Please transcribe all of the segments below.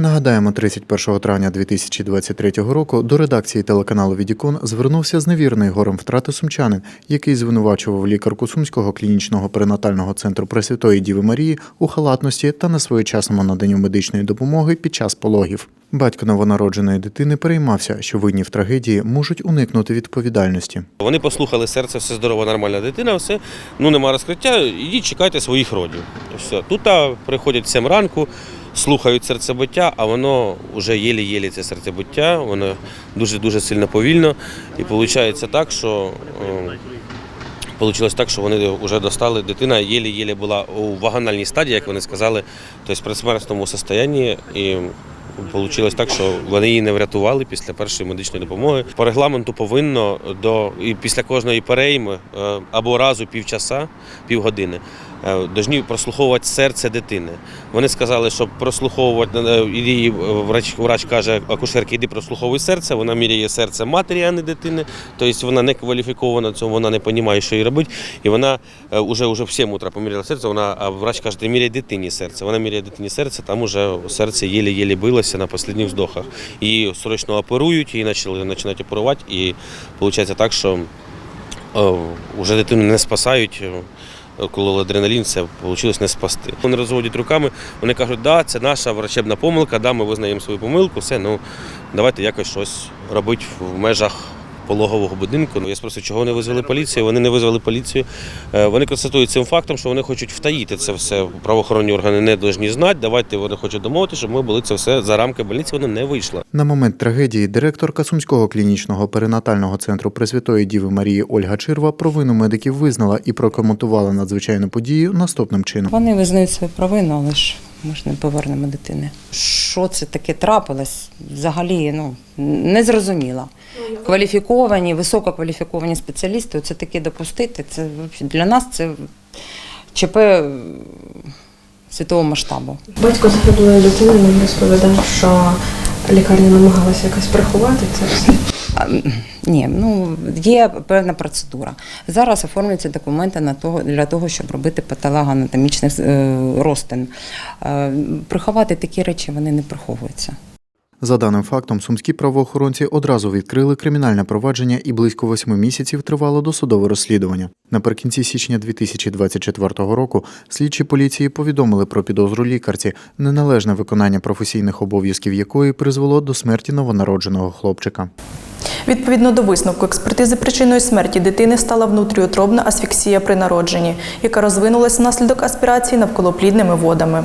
Нагадаємо, 31 травня 2023 року до редакції телеканалу Відікон звернувся зневірений горем втрати сумчанин, який звинувачував лікарку Сумського клінічного перинатального центру Пресвятої Діви Марії у халатності та несвоєчасному наданню медичної допомоги під час пологів. Батько новонародженої дитини переймався, що винні в трагедії можуть уникнути відповідальності. Вони послухали серце, все здорово, нормальна дитина, все. Ну нема розкриття, ідіть чекайте своїх родів. Все. Тут приходять 7 ранку, слухають серцебиття, а воно вже єлі-єлі це серцебиття, воно дуже-дуже сильно повільно. І виходить так, що. е, Получилось так, що вони вже достали. Дитина єлі-єлі була у вагональній стадії, як вони сказали, тобто при смертному стані. І Получилось так, що вони її не врятували після першої медичної допомоги. По регламенту повинно до і після кожної перейми е, або разу півчаса, півгодини. е, Должні прослуховувати серце дитини. Вони сказали, що прослуховувати е, і врач, врач каже, акушерки, іди прослуховуй серце. Вона міряє серце матері, а не дитини. Тобто вона не кваліфікована, цьому вона не розуміє, що їй робити. І вона вже, вже в 7 утра поміряла серце. Вона а врач каже, ти міряй дитині серце. Вона міряє дитині серце, там уже серце єлі-єлі билося на останніх здохах. Її срочно оперують, її почали починають оперувати, і виходить так, що е, вже дитину не спасають. е, Коли адреналін, це вийшло не спасти. Вони розводять руками, вони кажуть, да, це наша врачебна помилка, да, ми визнаємо свою помилку, все, ну давайте якось щось робити в межах пологового будинку. Ну, Я спросив, чого вони визвали поліцію. Вони не визвали поліцію. Е, Вони констатують цим фактом, що вони хочуть втаїти це все. Правоохоронні органи не повинні знати. Давайте вони хочуть домовити, щоб ми були це все за рамки больниці. Воно не вийшло. На момент трагедії директорка Сумського клінічного перинатального центру Пресвятої Діви Марії Ольга Чирва провину медиків визнала і прокоментувала надзвичайну подію наступним чином. Вони визнають свою провину, але ж ми ж не повернемо дитини. Що це таке трапилось? Взагалі ну, не зрозуміло. Кваліфіковані, висококваліфіковані спеціалісти, це таке допустити. Це для нас це ЧП світового масштабу. Батько загиблої дитини нам розповідав, що лікарня намагалася якось приховати це все. Ні, ну є певна процедура. Зараз оформлюються документи на того для того, щоб робити патологоанатомічний е, розтин. Е, Приховати такі речі вони не приховуються. За даним фактом, сумські правоохоронці одразу відкрили кримінальне провадження і близько восьми місяців тривало досудове розслідування. Наприкінці січня 2024 року слідчі поліції повідомили про підозру лікарці, неналежне виконання професійних обов'язків якої призвело до смерті новонародженого хлопчика. Відповідно до висновку експертизи причиною смерті дитини стала внутріутробна асфіксія при народженні, яка розвинулась внаслідок аспірації навколоплідними водами.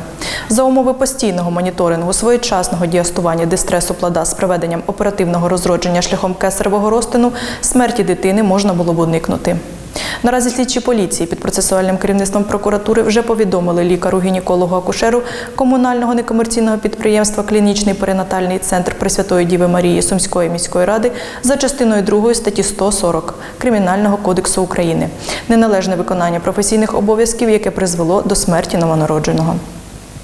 За умови постійного моніторингу своєчасного діастування дистресу плода з проведенням оперативного розродження шляхом кесаревого розтину смерті дитини можна було б уникнути. Наразі слідчі поліції під процесуальним керівництвом прокуратури вже повідомили лікару гінекологу акушеру комунального некомерційного підприємства Клінічний перинатальний центр Пресвятої Діви Марії Сумської міської ради за частиною 2 статті 140 Кримінального кодексу України неналежне виконання професійних обов'язків, яке призвело до смерті новонародженого.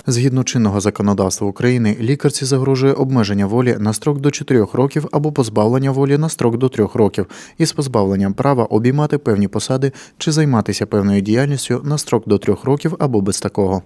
Згідно чинного законодавства України, лікарці загрожує обмеження волі на строк до 4 років або позбавлення волі на строк до 3 років із позбавленням права обіймати певні посади чи займатися певною діяльністю на строк до 3 років або без такого.